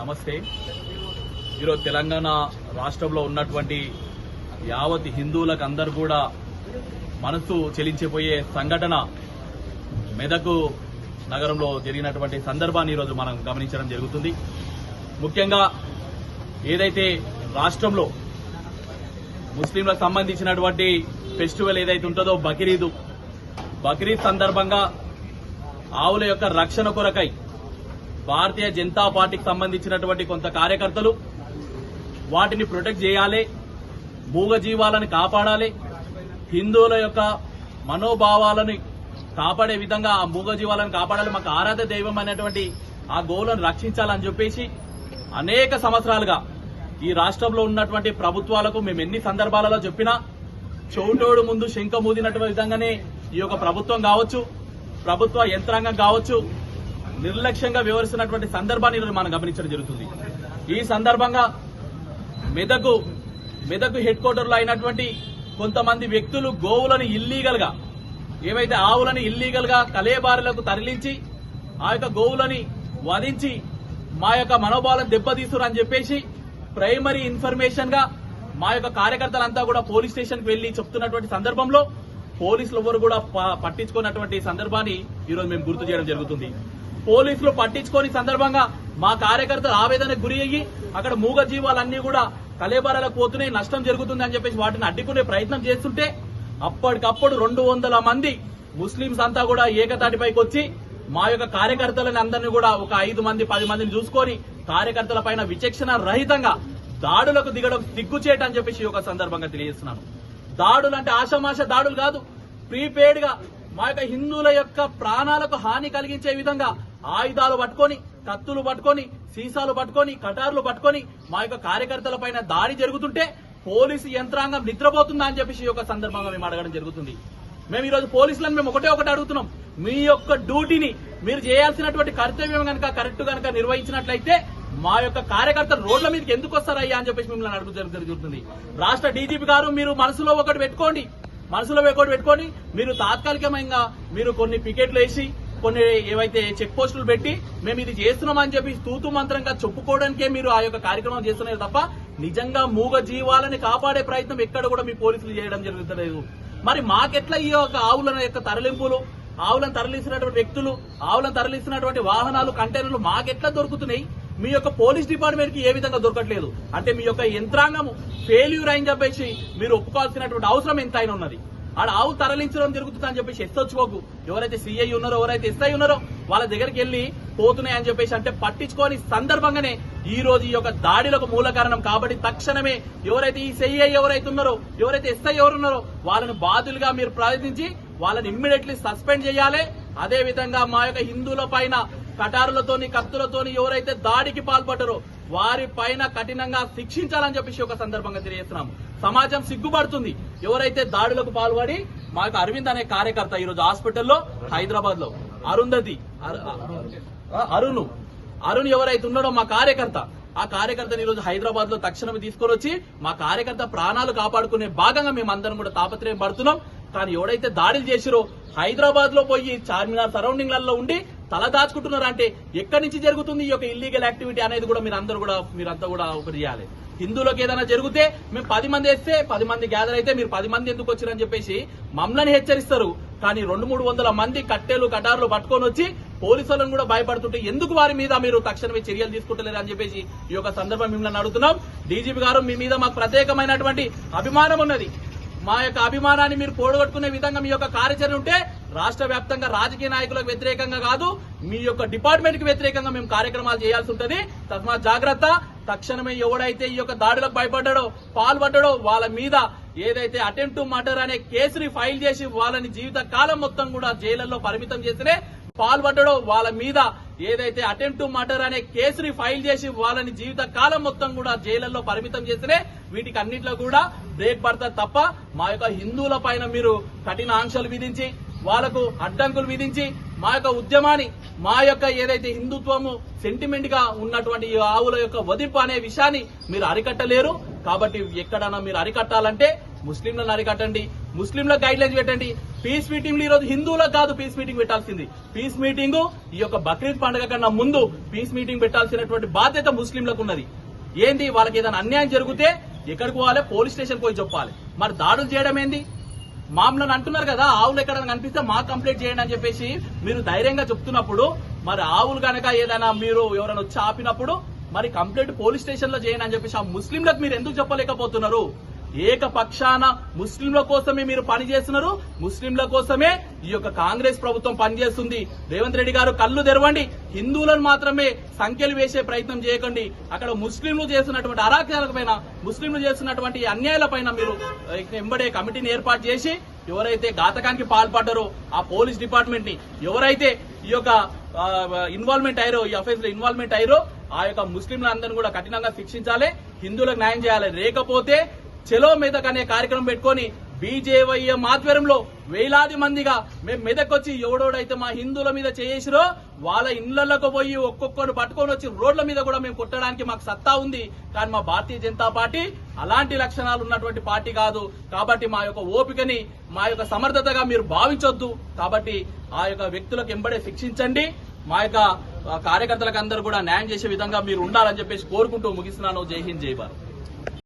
నమస్తే. ఈరోజు తెలంగాణ రాష్ట్రంలో ఉన్నటువంటి యావత్ హిందువులకు అందరు కూడా మనసు చెలించిపోయే సంఘటన మెదకు నగరంలో జరిగినటువంటి సందర్భాన్ని ఈరోజు మనం గమనించడం జరుగుతుంది. ముఖ్యంగా ఏదైతే రాష్ట్రంలో ముస్లింలకు సంబంధించినటువంటి ఫెస్టివల్ ఏదైతే ఉంటుందో బక్రీదు బక్రీద్ సందర్భంగా ఆవుల యొక్క రక్షణ కొరకై భారతీయ జనతా పార్టీకి సంబంధించినటువంటి కొంత కార్యకర్తలు వాటిని ప్రొటెక్ట్ చేయాలి మూగజీవాలను కాపాడాలి హిందువుల యొక్క మనోభావాలను కాపాడే విధంగా ఆ మూగజీవాలను కాపాడాలి మాకు ఆరాధ దైవం అనేటువంటి ఆ గోవులను రక్షించాలని చెప్పేసి అనేక సంవత్సరాలుగా ఈ రాష్ట్రంలో ఉన్నటువంటి ప్రభుత్వాలకు మేము ఎన్ని సందర్భాలలో చెప్పినా చౌటోడు ముందు శంఖ మూదినటువంటి విధంగానే ఈ యొక్క ప్రభుత్వం కావచ్చు ప్రభుత్వ యంత్రాంగం కావచ్చు నిర్లక్ష్యంగా వ్యవహరిస్తున్నటువంటి సందర్భాన్ని ఈరోజు మనం గమనించడం జరుగుతుంది. ఈ సందర్భంగా మెదకు మెదకు హెడ్ క్వార్టర్లో అయినటువంటి కొంతమంది వ్యక్తులు గోవులను ఇల్లీగల్గా ఏవైతే ఆవులను ఇల్లీగల్గా కలేబారులకు తరలించి ఆ యొక్క గోవులని వధించి మా యొక్క మనోభావాలను దెబ్బతీస్తున్నారని చెప్పేసి ప్రైమరీ ఇన్ఫర్మేషన్గా మా యొక్క కార్యకర్తలంతా కూడా పోలీస్ స్టేషన్ వెళ్ళి వెళ్ళి చెప్తున్నటువంటి సందర్భంలో పోలీసులు ఎవరు కూడా ప- పట్టించుకున్నటువంటి సందర్భాన్ని ఈరోజు మేము గుర్తు చేయడం జరుగుతుంది. పోలీసులు పట్టించుకోని సందర్భంగా మా కార్యకర్తలు ఆవేదనకు గురి అయ్యి అక్కడ మూగ జీవాలన్నీ కూడా కలేబరాలకు పోతున్నాయి నష్టం జరుగుతుంది అని చెప్పేసి వాటిని అడ్డుకునే ప్రయత్నం చేస్తుంటే అప్పటికప్పుడు రెండు వందల మంది ముస్లింస్ అంతా కూడా ఏకతాటిపైకి వచ్చి మా యొక్క కార్యకర్తలని అందరినీ కూడా ఒక ఐదు మంది పది మందిని చూసుకొని కార్యకర్తల పైన విచక్షణ రహితంగా దాడులకు దిగడం సిగ్గుచేట అని చెప్పేసి ఒక యొక్క సందర్భంగా తెలియజేస్తున్నాను. దాడులు అంటే ఆషమాష దాడులు కాదు ప్రీపెయిడ్గా మా యొక్క హిందువుల యొక్క ప్రాణాలకు హాని కలిగించే విధంగా ఆయుధాలు పట్టుకొని కత్తులు పట్టుకొని సీసాలు పట్టుకొని కటార్లు పట్టుకొని మా యొక్క కార్యకర్తలపైన దాడి జరుగుతుంటే పోలీసు యంత్రాంగం నిద్రపోతుందా అని చెప్పేసి ఈ యొక్క సందర్భంగా మేము అడగడం జరుగుతుంది. మేము ఈరోజు పోలీసులను మేము ఒకటే ఒకటి అడుగుతున్నాం. మీ యొక్క డ్యూటీని మీరు చేయాల్సినటువంటి కర్తవ్యం కనుక కరెక్ట్ కనుక నిర్వహించినట్లయితే మా యొక్క కార్యకర్తలు రోడ్ల మీదకి ఎందుకు వస్తారయ్యా అని చెప్పేసి మిమ్మల్ని అడుగుతూ జరుగుతుంది. రాష్ట్ర డీజీపీ గారు మీరు మనసులో ఒకటి పెట్టుకోండి. మనసులో ఒకటి పెట్టుకొని మీరు తాత్కాలికంగా మీరు కొన్ని పికెట్లు వేసి కొన్ని ఏవైతే చెక్ పోస్టులు పెట్టి మేము ఇది చేస్తున్నామని చెప్పి తూతు మంత్రంగా చెప్పుకోవడానికే మీరు ఆ యొక్క కార్యక్రమం చేస్తున్నారు తప్ప నిజంగా మూగ జీవాలని కాపాడే ప్రయత్నం ఎక్కడ కూడా మీ పోలీసులు చేయడం జరుగుతలేదు. మరి మాకెట్లా ఈ యొక్క ఆవుల యొక్క తరలింపులు ఆవులను తరలిస్తున్నటువంటి వ్యక్తులు ఆవులను తరలిస్తున్నటువంటి వాహనాలు కంటైనర్లు మాకెట్లా దొరుకుతున్నాయి? మీ యొక్క పోలీస్ డిపార్ట్మెంట్కి ఏ విధంగా దొరకట్లేదు? అంటే మీ యొక్క యంత్రాంగం ఫెయిల్యూర్ అని చెప్పేసి మీరు ఒప్పుకోవాల్సినటువంటి అవసరం ఎంత ఉన్నది. ఆడ ఆవు తరలించడం జరుగుతుంది అని చెప్పేసి ఎస్తొచ్చుకోకు ఎవరైతే సిఐ ఉన్నారో ఎవరైతే ఎస్ఐ ఉన్నారో వాళ్ళ దగ్గరికి వెళ్ళి పోతున్నాయి అని చెప్పేసి అంటే పట్టించుకోని సందర్భంగానే ఈ రోజు ఈ యొక్క దాడిలకు మూల కారణం కాబట్టి తక్షణమే ఎవరైతే ఈ సిఐ ఎవరైతే ఉన్నారో ఎవరైతే ఎస్ఐ ఎవరున్నారో వాళ్ళని బాధ్యులుగా మీరు ప్రయత్నించి వాళ్ళని ఇమ్మీడియట్లీ సస్పెండ్ చేయాలి. అదే విధంగా మా యొక్క హిందువుల పైన కటారులతోని కత్తులతోని ఎవరైతే దాడికి పాల్పడ్డారో వారి పైన కఠినంగా శిక్షించాలని చెప్పేసి ఒక సందర్భంగా తెలియజేస్తున్నాము. సమాజం సిగ్గుపడుతుంది. ఎవరైతే దాడులకు పాల్పడి మాకు అరవింద్ అనే కార్యకర్త ఈరోజు హాస్పిటల్లో హైదరాబాద్లో అరుంధతి అరుణు అరుణ్. అరుణ్ ఎవరైతే ఉన్నాడో మా కార్యకర్త ఆ కార్యకర్తని ఈరోజు హైదరాబాద్లో తక్షణమే తీసుకొని వచ్చి మా కార్యకర్త ప్రాణాలు కాపాడుకునే భాగంగా మేము అందరం కూడా తాపత్రయం పడుతున్నాం. కానీ ఎవడైతే దాడులు చేసిరో హైదరాబాద్లో పోయి చార్మినార్ సరౌండింగ్లలో ఉండి తల దాచుకుంటున్నారు అంటే ఎక్కడి నుంచి జరుగుతుంది ఈ యొక్క ఇల్లీగల్ యాక్టివిటీ అనేది కూడా మీరు అందరూ కూడా మీరంతా కూడా ఒకటి చేయాలి హిందువులకు ఏదైనా జరిగితే మేము పది మంది వేస్తే పది మంది గ్యాదర్ అయితే మీరు పది మంది ఎందుకు వచ్చారని చెప్పేసి మమ్మల్ని హెచ్చరిస్తారు. కానీ రెండు మూడు వందల మంది కట్టెలు కటార్లు పట్టుకొని వచ్చి పోలీసులను కూడా భయపడుతుంటే ఎందుకు వారి మీద మీరు తక్షణమే చర్యలు తీసుకుంటలేరు అని చెప్పేసి ఈ యొక్క సందర్భం మిమ్మల్ని అడుగుతున్నాం. డీజీపీ గారు మీ మీద మాకు ప్రత్యేకమైనటువంటి అభిమానం ఉన్నది. మా యొక్క అభిమానాన్ని మీరు పోడగొట్టుకునే విధంగా మీ యొక్క కార్యాచరణ ఉంటే రాష్ట్ర వ్యాప్తంగా రాజకీయ నాయకులకు వ్యతిరేకంగా కాదు మీ యొక్క డిపార్ట్మెంట్కి వ్యతిరేకంగా మేము కార్యక్రమాలు చేయాల్సి ఉంటుంది. తస్మా జాగ్రత్త. తక్షణమే ఎవడైతే ఈ యొక్క దాడులకు భయపడ్డాడో పాల్పడ్డాడో వాళ్ళ మీద ఏదైతే అటెంప్ట్ మర్డర్ అనే కేసుని ఫైల్ చేసి వాళ్ళని జీవిత కాలం మొత్తం కూడా జైళ్ళలో పరిమితం చేసినే పాల్పడ్డాడో వాళ్ళ మీద ఏదైతే అటెంప్ట్ టు మర్డర్ అనే కేసుని ఫైల్ చేసి వాళ్ళని జీవిత కాలం మొత్తం కూడా జైళ్ళలో పరిమితం చేస్తేనే వీటికి అన్నిట్లో కూడా బ్రేక్ పడతారు తప్ప మా యొక్క హిందువుల పైన మీరు కఠిన ఆంక్షలు విధించి వాళ్ళకు అడ్డంకులు విధించి మా యొక్క ఉద్యమాన్ని మా యొక్క ఏదైతే హిందుత్వము సెంటిమెంట్గా ఉన్నటువంటి ఆవుల యొక్క వదింపు అనే విషయాన్ని మీరు అరికట్టలేరు. కాబట్టి ఎక్కడన్నా మీరు అరికట్టాలంటే ముస్లింలను అరికట్టండి ముస్లింలకు గైడ్ లైన్స్ పెట్టండి పీస్ మీటింగ్ ఈ రోజు హిందువులకు కాదు పీస్ మీటింగ్ పెట్టాల్సింది. పీస్ మీటింగ్ ఈ యొక్క బక్రీద్ పండుగ కన్నా ముందు పీస్ మీటింగ్ పెట్టాల్సినటువంటి బాధ్యత ముస్లింలకు ఉన్నది. ఏంది? వాళ్ళకి ఏదైనా అన్యాయం జరిగితే ఎక్కడికి పోవాలి? పోలీస్ స్టేషన్ పోయి చెప్పాలి. మరి దాడులు చేయడం ఏంది? మామూలు అంటున్నారు కదా ఆవులు ఎక్కడైనా కనిపిస్తే మా కంప్లైంట్ చేయండి అని చెప్పేసి మీరు ధైర్యంగా చెప్తున్నప్పుడు మరి ఆవులు కనుక ఏదైనా మీరు ఎవరైనా వచ్చి ఆపినప్పుడు మరి కంప్లైంట్ పోలీస్ స్టేషన్లో చేయండి అని చెప్పేసి ఆ ముస్లింలకు మీరు ఎందుకు చెప్పలేకపోతున్నారు? ఏకపక్షాన ముస్లింల కోసమే మీరు పనిచేస్తున్నారు. ముస్లింల కోసమే ఈ యొక్క కాంగ్రెస్ ప్రభుత్వం పనిచేస్తుంది. రేవంత్ రెడ్డి గారు కళ్ళు తెరవండి. హిందువులను మాత్రమే సంఖ్యలు వేసే ప్రయత్నం చేయకండి. అక్కడ ముస్లింలు చేస్తున్నటువంటి అరాచకాలపైన ముస్లింలు చేస్తున్నటువంటి అన్యాయాలపైన మీరు ఎంబడే వెంబడే కమిటీని ఏర్పాటు చేసి ఎవరైతే ఘాతకానికి పాల్పడ్డారో ఆ పోలీస్ డిపార్ట్మెంట్ని ఎవరైతే ఈ యొక్క ఇన్వాల్వ్మెంట్ అయ్యారో ఈ అఫైర్స్లో ఇన్వాల్వ్మెంట్ అయ్యారో ఆ యొక్క ముస్లింలందరినీ కూడా కఠినంగా శిక్షించాలి. హిందువులకు న్యాయం చేయాలి. లేకపోతే చెలో మెదక్ అనే కార్యక్రమం పెట్టుకొని బీజేవైఎం ఆధ్వర్యంలో వేలాది మందిగా మేము మెదకొచ్చి ఎవడోడైతే మా హిందువుల మీద చేసిరో వాళ్ళ ఇండ్లకు పోయి ఒక్కొక్కరు పట్టుకొని వచ్చి రోడ్ల మీద కూడా మేము కొట్టడానికి మాకు సత్తా ఉంది. కానీ మా భారతీయ జనతా పార్టీ అలాంటి లక్షణాలు ఉన్నటువంటి పార్టీ కాదు. కాబట్టి మా యొక్క ఓపికని మా యొక్క సమర్థతగా మీరు భావించొద్దు. కాబట్టి ఆ యొక్క వ్యక్తులకు ఎంబడే శిక్షించండి. మా యొక్క కార్యకర్తలకు అందరూ కూడా న్యాయం చేసే విధంగా మీరు ఉండాలని చెప్పేసి కోరుకుంటూ ముగిస్తున్నాను. జై హింద్ జై భారత్.